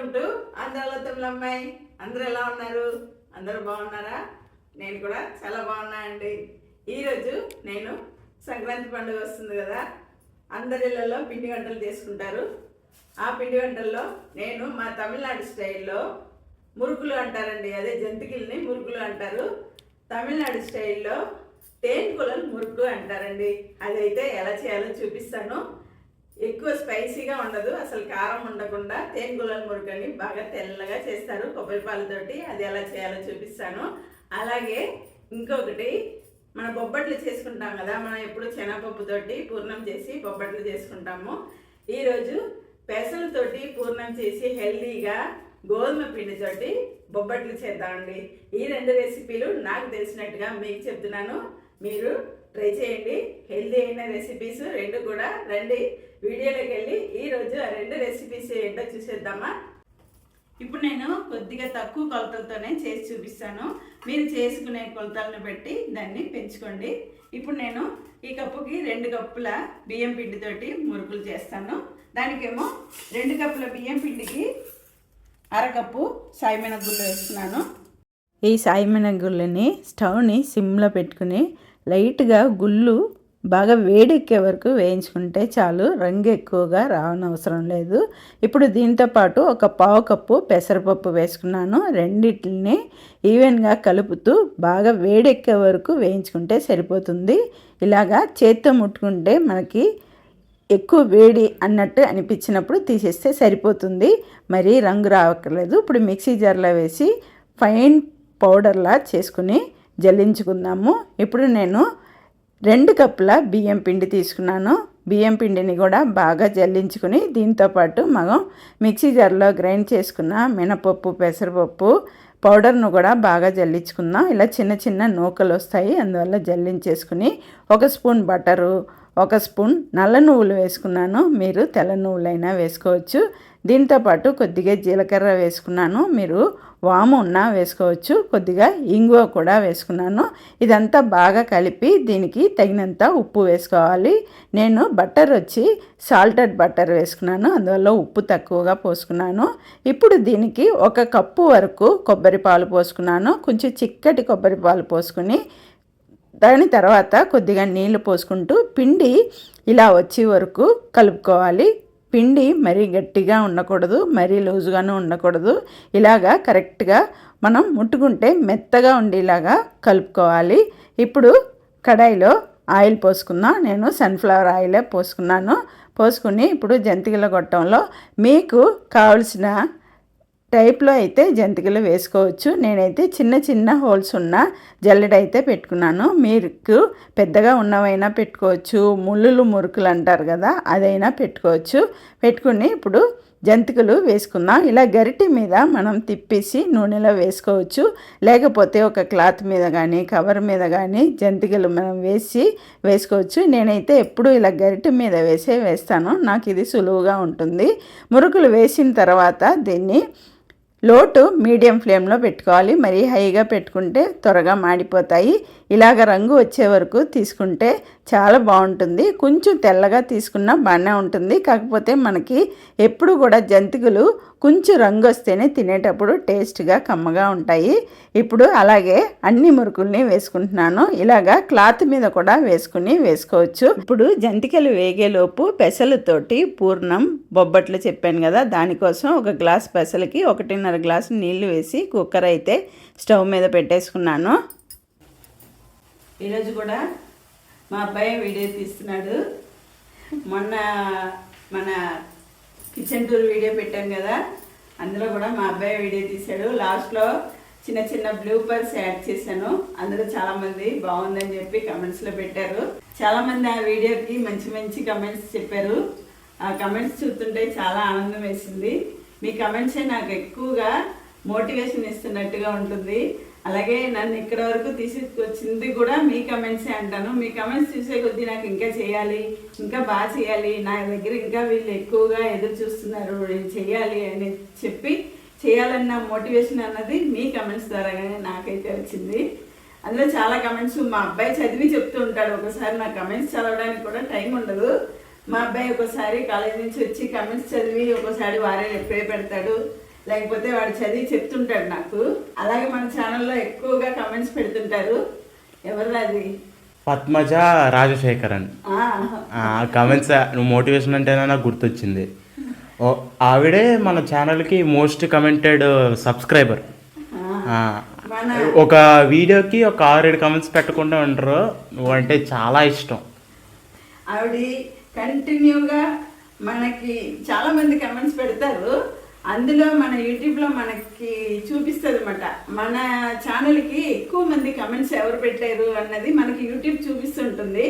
Welcome to ఆంధ్రాలో తమిళ అందరూ ఎలా ఉన్నారు? అందరూ బాగున్నారా? నేను కూడా చాలా బాగున్నా అండి ఈరోజు నేను సంక్రాంతి పండుగ వస్తుంది కదా అందరి ఇళ్ళల్లో పిండి వంటలు చేసుకుంటారు. ఆ పిండి వంటల్లో నేను మా తమిళనాడు స్టైల్లో మురుకులు అంటారండి. అదే జంతికల్ని మురుకులు అంటారు. తమిళనాడు స్టైల్లో తేన్కులను మురుకు అంటారండి. అదైతే ఎలా చేయాలో చూపిస్తాను. ఎక్కువ స్పైసీగా ఉండదు అసలు కారం ఉండకుండా తేనెగులల మురుకని బాగా తెల్లగా చేస్తారు కొబ్బరి పాలతోటి. అది ఎలా చేయాలో చూపిస్తాను. అలాగే ఇంకొకటి మన బొబ్బట్లు చేసుకుంటాం కదా మనం ఎప్పుడు శనగపప్పుతోటి పూర్ణం చేసి బొబ్బట్లు చేసుకుంటాము. ఈరోజు పెసలతోటి పూర్ణం చేసి హెల్దీగా గోధుమ పిండితోటి బొబ్బట్లు చేద్దామండి. ఈ రెండు రెసిపీలు నాకు తెలిసినట్టుగా మీకు చెప్తున్నాను. మీరు ట్రై చేయండి. హెల్దీ అయిన రెసిపీస్ రెండు కూడా రండి. వీడియోలోకి వెళ్ళి ఈరోజు ఆ రెండు రెసిపీస్ ఏంటో చూసేద్దామా? ఇప్పుడు నేను కొద్దిగా తక్కువ కొలతలతోనే చేసి చూపిస్తాను. మీరు చేసుకునే కొలతలను బట్టి దాన్ని పెంచుకోండి. ఇప్పుడు నేను ఈ కప్పుకి రెండు కప్పుల బియ్యం పిండితోటి మురుకులు చేస్తాను. దానికేమో రెండు కప్పుల బియ్యం పిండికి అరకప్పు సాయిమైన గుళ్ళు వేస్తున్నాను. ఈ సాయిమైన గుళ్ళని స్టవ్ని సిమ్లో పెట్టుకుని లైట్గా గుళ్ళు బాగా వేడెక్కే వరకు వేయించుకుంటే చాలు. రంగు ఎక్కువగా రావనవసరం లేదు. ఇప్పుడు దీంతో పాటు ఒక పావు కప్పు పెసరపప్పు వేసుకున్నాను. రెండిటిని ఈవెన్గా కలుపుతూ బాగా వేడెక్కే వరకు వేయించుకుంటే సరిపోతుంది. ఇలాగా చేత్తో ముట్టుకుంటే మనకి ఎక్కువ వేడి అన్నట్టు అనిపించినప్పుడు తీసేస్తే సరిపోతుంది. మరి రంగు రావక్కర్లేదు. ఇప్పుడు మిక్సీ జార్లో వేసి ఫైన్ పౌడర్లా చేసుకుని జల్లించుకుందాము. ఇప్పుడు నేను రెండు కప్పుల బియ్యం పిండి తీసుకున్నాను. బియ్యం పిండిని కూడా బాగా జల్లించుకుని దీంతోపాటు మనం మిక్సీ జార్లో గ్రైండ్ చేసుకున్న మినపప్పు పెసరపప్పు పౌడర్ను కూడా బాగా జల్లించుకుందాం. ఇలా చిన్న చిన్న నూకలు వస్తాయి. అందువల్ల జల్లించేసుకుని ఒక స్పూన్ బటరు ఒక స్పూన్ నల్ల నువ్వులు వేసుకున్నాను. మీరు తెల్ల నువ్వులైనా వేసుకోవచ్చు. దీంతోపాటు కొద్దిగా జీలకర్ర వేసుకున్నాను. మీరు వాము ఉన్నా వేసుకోవచ్చు కొద్దిగా ఇంగువ కూడా వేసుకున్నాను. ఇదంతా బాగా కలిపి దీనికి తగినంత ఉప్పు వేసుకోవాలి. నేను బటర్ వచ్చి సాల్టెడ్ బటర్ వేసుకున్నాను అందువల్ల ఉప్పు తక్కువగా పోసుకున్నాను. ఇప్పుడు దీనికి ఒక కప్పు వరకు కొబ్బరి పాలు పోసుకున్నాను. కొంచెం చిక్కటి కొబ్బరి పాలు పోసుకుని దాని తర్వాత కొద్దిగా నీళ్ళు పోసుకుంటూ పిండి ఇలా వచ్చే వరకు కలుపుకోవాలి. పిండి మరీ గట్టిగా ఉండకూడదు మరీ లూజుగాను ఉండకూడదు. ఇలాగా కరెక్ట్గా మనం ముట్టుకుంటే మెత్తగా ఉండేలాగా కలుపుకోవాలి. ఇప్పుడు కడాయిలో ఆయిల్ పోసుకుందాం. నేను సన్ఫ్లవర్ ఆయిలే పోసుకున్నాను. పోసుకుని ఇప్పుడు జంతికల గొట్టంలో మీకు కావలసిన టైప్లో అయితే జంతికలు వేసుకోవచ్చు. నేనైతే చిన్న చిన్న హోల్స్ ఉన్న జల్లెడ అయితే పెట్టుకున్నాను. మీకు పెద్దగా ఉన్నవైనా పెట్టుకోవచ్చు. ముళ్ళులు మురుకులు అంటారు కదా అదైనా పెట్టుకోవచ్చు. పెట్టుకుని ఇప్పుడు జంతికలు వేసుకుందాం. ఇలా గరిటె మీద మనం తిప్పేసి నూనెలో వేసుకోవచ్చు. లేకపోతే ఒక క్లాత్ మీద కానీ కవర్ మీద కానీ జంతికలు మనం వేసి వేసుకోవచ్చు. నేనైతే ఎప్పుడు ఇలా గరిటె మీద వేసే వేస్తాను. నాకు ఇది సులువుగా ఉంటుంది. మురుకులు వేసిన తర్వాత దీన్ని లోటు మీడియం ఫ్లేమ్లో పెట్టుకోవాలి. మరీ హైగా పెట్టుకుంటే త్వరగా మాడిపోతాయి. ఇలాగ రంగు వచ్చే వరకు తీసుకుంటే చాలా బాగుంటుంది. కొంచెం తెల్లగా తీసుకున్నా బాగానే ఉంటుంది. కాకపోతే మనకి ఎప్పుడు కూడా జంతికలు కొంచెం రంగు వస్తేనే తినేటప్పుడు టేస్ట్గా కమ్మగా ఉంటాయి. ఇప్పుడు అలాగే అన్ని మురుకుల్ని వేసుకుంటున్నాను. ఇలాగా క్లాత్ మీద కూడా వేసుకుని వేసుకోవచ్చు. ఇప్పుడు జంతికలు వేగేలోపు పెసలతోటి పూర్ణం బొబ్బట్లు చెప్పాను కదా దానికోసం ఒక గ్లాస్ పెసలకి ఒకటిన్నర గ్లాసు నీళ్ళు వేసి కుక్కర్ అయితే స్టవ్ మీద పెట్టేసుకున్నాను. ఈరోజు కూడా మా అబ్బాయి వీడియో తీస్తున్నాడు. మొన్న మన కిచెన్ టూర్ వీడియో పెట్టాం కదా అందులో కూడా మా అబ్బాయి వీడియో తీశాడు. లాస్ట్లో చిన్న చిన్న బ్లూపర్స్ యాడ్ చేశాను. అందులో చాలామంది బాగుందని చెప్పి కమెంట్స్లో పెట్టారు. చాలామంది ఆ వీడియోకి మంచి మంచి కమెంట్స్ చెప్పారు. ఆ కమెంట్స్ చూస్తుంటే చాలా ఆనందం వేసింది. మీ కమెంట్సే నాకు ఎక్కువగా మోటివేషన్ ఇస్తున్నట్టుగా ఉంటుంది. అలాగే నన్ను ఇక్కడ వరకు తీసుకొచ్చింది కూడా మీ కమెంట్సే అంటాను. మీ కమెంట్స్ చూసే కొద్దీ నాకు ఇంకా చేయాలి ఇంకా బాగా చేయాలి నా దగ్గర ఇంకా వీళ్ళు ఎక్కువగా ఎదురు చూస్తున్నారు నేను చేయాలి అని చెప్పి చేయాలన్న మోటివేషన్ అన్నది మీ కమెంట్స్ ద్వారాగానే నాకైతే వచ్చింది. అందులో చాలా కమెంట్స్ మా అబ్బాయి చదివి చెప్తూ ఉంటాడు. ఒకసారి నా కమెంట్స్ చదవడానికి కూడా టైం ఉండదు. మా అబ్బాయి ఒకసారి కాలేజ్ నుంచి వచ్చి కమెంట్స్ చదివి ఒకసారి వారే రిప్లై పెడతాడు. లేకపోతే వాడు చదివి చెప్తుంటాడు నాకు. అలాగే మన ఛానల్లో ఎక్కువగా కమెంట్స్ పెడుతుంటారు. ఎవరు అది? పద్మజ రాజశేఖరన్. కమెంట్స్ నువ్వు మోటివేషన్ అంటేనే నాకు గుర్తొచ్చింది. ఆవిడే మన ఛానల్కి మోస్ట్ కమెంటెడ్ సబ్స్క్రైబర్ ఒక వీడియోకి ఒక ఆరేడు కమెంట్స్ పెట్టకుండా ఉంటారు నువ్వంటే చాలా ఇష్టం. ఆవిడ కంటిన్యూగా మనకి చాలా మంది కమెంట్స్ పెడతారు. అందులో మన యూట్యూబ్లో మనకి చూపిస్తుంది అనమాట మన ఛానల్కి ఎక్కువ మంది కమెంట్స్ ఎవరు పెట్టారు అన్నది మనకి యూట్యూబ్ చూపిస్తుంటుంది.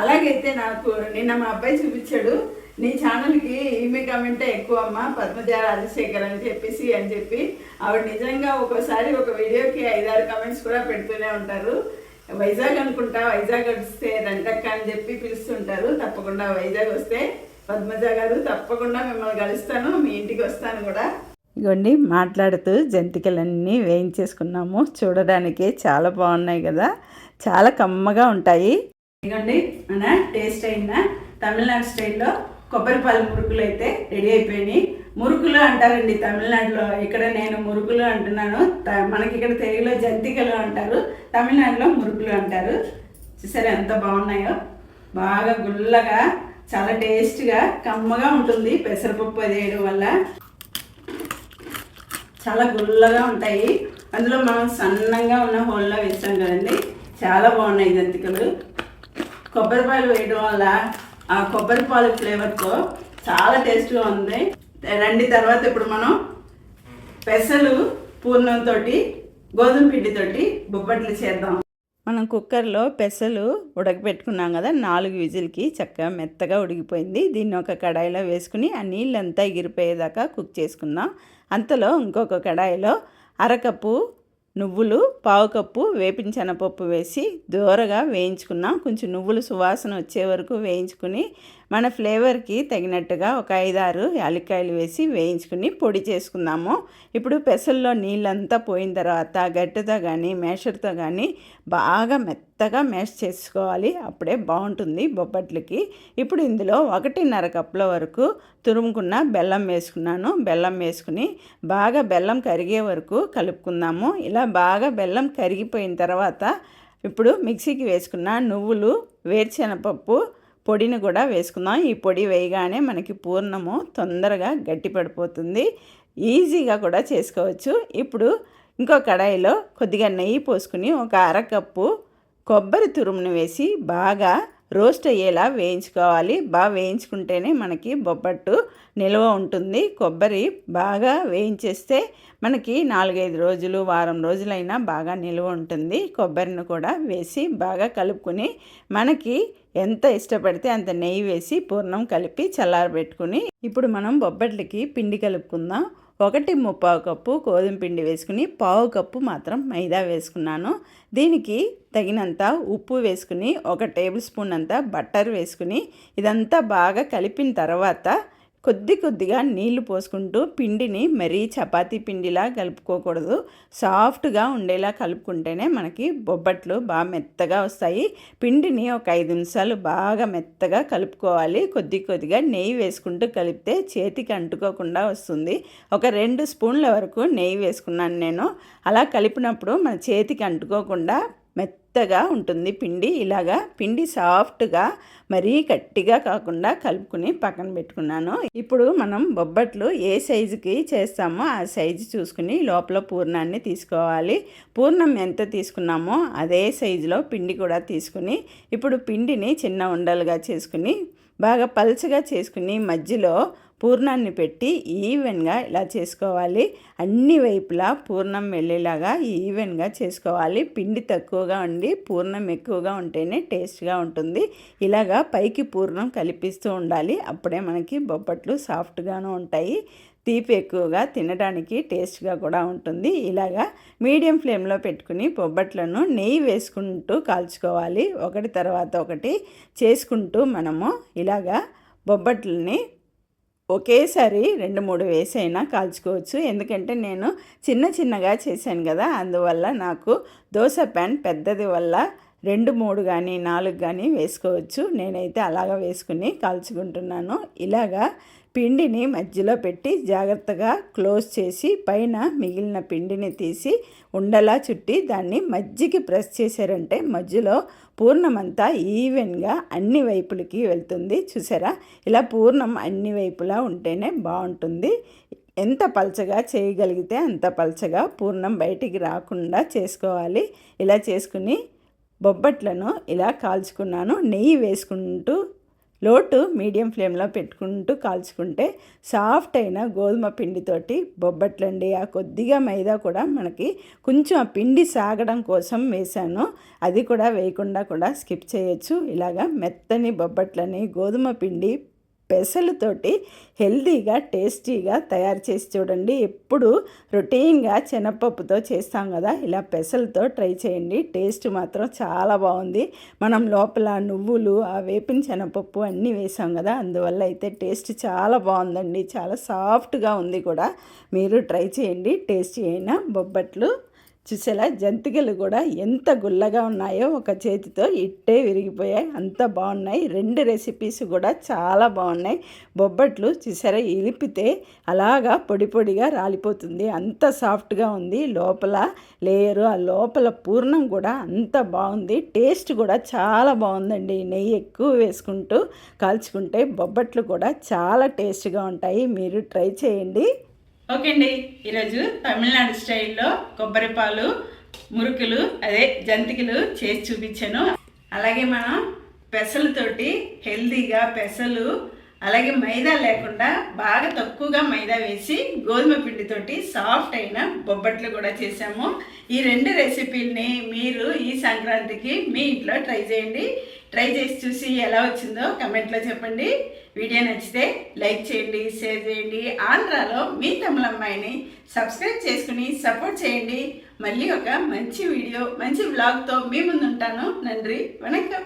అలాగైతే నాకు నిన్న మా అబ్బాయి చూపించాడు నీ ఛానల్కి ఈమె కమెంటే ఎక్కువ అమ్మ పద్మజ రాజశేఖర్ అని చెప్పేసి అని చెప్పి. ఆవిడ నిజంగా ఒక్కోసారి ఒక వీడియోకి ఐదారు కమెంట్స్ కూడా పెడుతూనే ఉంటారు. వైజాగ్ అనుకుంటా వైజాగ్ వస్తే రంటక్క అని చెప్పి పిలుస్తుంటారు. తప్పకుండా వైజాగ్ వస్తే పద్మజ గారు తప్పకుండా మిమ్మల్ని కలుస్తాను మీ ఇంటికి వస్తాను కూడా. ఇగోండి మాట్లాడుతూ జంతికలన్నీ వేయించేసుకున్నాము. చూడడానికి చాలా బాగున్నాయి కదా. చాలా కమ్మగా ఉంటాయి. ఇదిగోండి మన టేస్ట్ అయిన తమిళనాడు స్టైల్లో కొబ్బరిపాలు మురుకులు అయితే రెడీ అయిపోయినాయి. మురుకులు అంటారండి తమిళనాడులో. ఇక్కడ నేను మురుకులు అంటున్నాను. మనకి ఇక్కడ తెలుగులో జంతికలు అంటారు తమిళనాడులో మురుకులు అంటారు. చూసారా ఎంత బాగున్నాయో? బాగా గుల్లగా చాలా టేస్ట్గా కమ్మగా ఉంటుంది. పెసరపప్పు అది వేయడం వల్ల. చాలా గుల్లగా ఉంటాయి. అందులో మనం సన్నంగా ఉన్న హోల్లో వేస్తాం కదండి. చాలా బాగున్నాయి జంతికలు కొబ్బరిపాయలు వేయడం వల్ల ఆ కొబ్బరిపాలు ఫ్లేవర్తో చాలా టేస్ట్గా ఉంది. రండి తర్వాత ఇప్పుడు మనం పెసలు పూర్ణంతో గోధుమ పిండితోటి బొబ్బట్లు చేద్దాం. మనం కుక్కర్లో పెసలు ఉడకబెట్టుకున్నాం కదా నాలుగు విజిల్కి చక్కగా మెత్తగా ఉడికిపోయింది. దీన్ని ఒక కడాయిలో వేసుకుని ఆ నీళ్ళంతా ఎగిరిపోయేదాకా కుక్ చేసుకుందాం. అంతలో ఇంకొక కడాయిలో అరకప్పు నువ్వులు పావు కప్పు వేపించనపప్పు వేసి దూరగా వేయించుకున్నాం కొంచెం నువ్వులు సువాసన వచ్చే వరకు వేయించుకుని మన ఫ్లేవర్కి తగినట్టుగా ఒక ఐదారు యాలక్కాయలు వేసి వేయించుకుని పొడి చేసుకుందాము. ఇప్పుడు పెసల్లో నీళ్ళంతా పోయిన తర్వాత గట్టితో కానీ మేషర్తో కానీ బాగా మెత్తగా మేష్ చేసుకోవాలి. అప్పుడే బాగుంటుంది బొబ్బట్లకి. ఇప్పుడు ఇందులో ఒకటిన్నర కప్పుల వరకు తురుముకున్న బెల్లం వేసుకున్నాను. బెల్లం వేసుకుని బాగా బెల్లం కరిగే వరకు కలుపుకుందాము. ఇలా బాగా బెల్లం కరిగిపోయిన తర్వాత ఇప్పుడు మిక్సీకి వేసుకున్న నువ్వులు వేరుశెనగపప్పు పొడిని కూడా వేసుకుందాం. ఈ పొడి వేయగానే మనకి పూర్ణము తొందరగా గట్టి పడిపోతుంది. ఈజీగా కూడా చేసుకోవచ్చు. ఇప్పుడు ఇంకో కడాయిలో కొద్దిగా నెయ్యి పోసుకుని ఒక అరకప్పు కొబ్బరి తురుమును వేసి బాగా రోస్ట్ అయ్యేలా వేయించుకోవాలి. బాగా వేయించుకుంటేనే మనకి బొబ్బట్టు నిల్వ ఉంటుంది. కొబ్బరి బాగా వేయించేస్తే మనకి నాలుగైదు రోజులు వారం రోజులైనా బాగా నిల్వ ఉంటుంది. కొబ్బరిని కూడా వేసి బాగా కలుపుకొని మనకి ఎంత ఇష్టపడితే అంత నెయ్యి వేసి పూర్ణం కలిపి చల్లారబెట్టుకుని ఇప్పుడు మనం బొబ్బట్లకి పిండి కలుపుకుందాం. ఒకటి ముప్పావు కప్పు గోధుమ పిండి వేసుకుని పావు కప్పు మాత్రం మైదా వేసుకున్నాను. దీనికి తగినంత ఉప్పు వేసుకుని ఒక టేబుల్ స్పూన్ అంత బట్టర్ వేసుకుని ఇదంతా బాగా కలిపిన తర్వాత కొద్ది కొద్దిగా నీళ్ళు పోసుకుంటూ పిండిని మరీ చపాతీ పిండిలా కలుపుకోకూడదు. సాఫ్ట్గా ఉండేలా కలుపుకుంటేనే మనకి బొబ్బట్లు బాగా మెత్తగా వస్తాయి. పిండిని ఒక ఐదు నిమిషాలు బాగా మెత్తగా కలుపుకోవాలి. కొద్ది కొద్దిగా నెయ్యి వేసుకుంటూ కలిపితే చేతికి అంటుకోకుండా వస్తుంది. ఒక రెండు స్పూన్ల వరకు నెయ్యి వేసుకున్నాను నేను. అలా కలిపినప్పుడు మన చేతికి అంటుకోకుండా మెత్తగా ఉంటుంది. పిండి ఇలాగా పిండి సాఫ్ట్గా మరీ గట్టిగా కాకుండా కలుపుకుని పక్కన పెట్టుకున్నాను. ఇప్పుడు మనం బొబ్బట్లు ఏ సైజుకి చేస్తామో ఆ సైజు చూసుకుని లోపల పూర్ణాన్ని తీసుకోవాలి. పూర్ణం ఎంత తీసుకున్నామో అదే సైజులో పిండి కూడా తీసుకుని ఇప్పుడు పిండిని చిన్న ఉండలుగా చేసుకుని బాగా పలుచగా చేసుకుని మధ్యలో పూర్ణాన్ని పెట్టి ఈవెన్గా ఇలా చేసుకోవాలి. అన్ని వైపులా పూర్ణం వెళ్ళేలాగా ఈవెన్గా చేసుకోవాలి. పిండి తక్కువగా ఉండి పూర్ణం ఎక్కువగా ఉంటేనే టేస్ట్గా ఉంటుంది. ఇలాగా పైకి పూర్ణం కలిపిస్తూ ఉండాలి. అప్పుడే మనకి బొబ్బట్లు సాఫ్ట్గాను ఉంటాయి. తీపి ఎక్కువగా తినడానికి టేస్ట్గా కూడా ఉంటుంది. ఇలాగా మీడియం ఫ్లేమ్లో పెట్టుకుని బొబ్బట్లను నెయ్యి వేసుకుంటూ కాల్చుకోవాలి. ఒకటి తర్వాత ఒకటి చేసుకుంటూ మనము ఇలాగా బొబ్బట్లని ఒకేసారి రెండు మూడు వేసైనా కాల్చుకోవచ్చు. ఎందుకంటే నేను చిన్న చిన్నగా చేశాను కదా అందువల్ల నాకు దోశ ప్యాన్ పెద్దది వల్ల రెండు మూడు కానీ నాలుగు కానీ వేసుకోవచ్చు. నేనైతే అలాగా వేసుకుని కాల్చుకుంటున్నాను. ఇలాగా పిండిని మధ్యలో పెట్టి జాగ్రత్తగా క్లోజ్ చేసి పైన మిగిలిన పిండిని తీసి ఉండలా చుట్టి దాన్ని మజ్జికి ప్రెస్ చేశారంటే మధ్యలో పూర్ణమంతా ఈవెన్గా అన్ని వైపులకి వెళ్తుంది. చూసారా? ఇలా పూర్ణం అన్ని వైపులా ఉంటేనే బాగుంటుంది. ఎంత పలచగా చేయగలిగితే అంత పలచగా పూర్ణం బయటికి రాకుండా చేసుకోవాలి. ఇలా చేసుకుని బొబ్బట్లను ఇలా కాల్చుకున్నాను. నెయ్యి వేసుకుంటూ లోటు మీడియం ఫ్లేమ్లో పెట్టుకుంటూ కాల్చుకుంటే సాఫ్ట్ అయిన గోధుమ పిండితోటి బొబ్బట్లండి. ఆ కొద్దిగా మైదా కూడా మనకి కొంచెం ఆ పిండి సాగడం కోసం వేశాను. అది కూడా వేయకుండా కూడా స్కిప్ చేయొచ్చు. ఇలాగా మెత్తని బొబ్బట్లని గోధుమ పిండి పెసలతోటి హెల్తీగా టేస్టీగా తయారు చేసి చూడండి. ఎప్పుడు రొటీన్గా శనగపప్పుతో చేస్తాం కదా ఇలా పెసలతో ట్రై చేయండి. టేస్ట్ మాత్రం చాలా బాగుంది. మనం లోపల నువ్వులు ఆ వేపిన శనగపప్పు అన్నీ వేసాం కదా అందువల్ల అయితే టేస్ట్ చాలా బాగుందండి. చాలా సాఫ్ట్గా ఉంది కూడా. మీరు ట్రై చేయండి. టేస్టీ అయిన బొబ్బట్లు చూసేలా జంతికలు కూడా ఎంత గుల్లగా ఉన్నాయో ఒక చేతితో ఇట్టే విరిగిపోయాయి. అంత బాగున్నాయి. రెండు రెసిపీస్ కూడా చాలా బాగున్నాయి. బొబ్బట్లు చూసారా? ఇలిపితే అలాగా పొడి పొడిగా రాలిపోతుంది. అంత సాఫ్ట్గా ఉంది. లోపల లేయరు ఆ లోపల పూర్ణం కూడా అంత బాగుంది. టేస్ట్ కూడా చాలా బాగుందండి. నెయ్యి ఎక్కువ వేసుకుంటూ కాల్చుకుంటే బొబ్బట్లు కూడా చాలా టేస్ట్గా ఉంటాయి. మీరు ట్రై చేయండి. ఓకే అండి ఈరోజు తమిళనాడు స్టైల్లో కొబ్బరిపాలు మురుకులు అదే జంతికలు చేసి చూపించాను. అలాగే మనం పెసలతోటి హెల్తీగా పెసలు అలాగే మైదా లేకుండా బాగా తక్కువగా మైదా వేసి గోధుమ పిండితోటి సాఫ్ట్ అయిన బొబ్బట్లు కూడా చేసాము ఈ రెండు రెసిపీల్ని మీరు ఈ సంక్రాంతికి మీ ఇంట్లో ట్రై చేయండి. ట్రై చేసి చూసి ఎలా వచ్చిందో కమెంట్లో చెప్పండి. వీడియో నచ్చితే లైక్ చేయండి షేర్ చేయండి. ఆంధ్రాలో మీ తమిళమ్మాయిని సబ్స్క్రైబ్ చేసుకుని సపోర్ట్ చేయండి. మళ్ళీ ఒక మంచి వీడియో మంచి వ్లాగ్తో మీ ముందుంటాను. నండ్రి వణకం.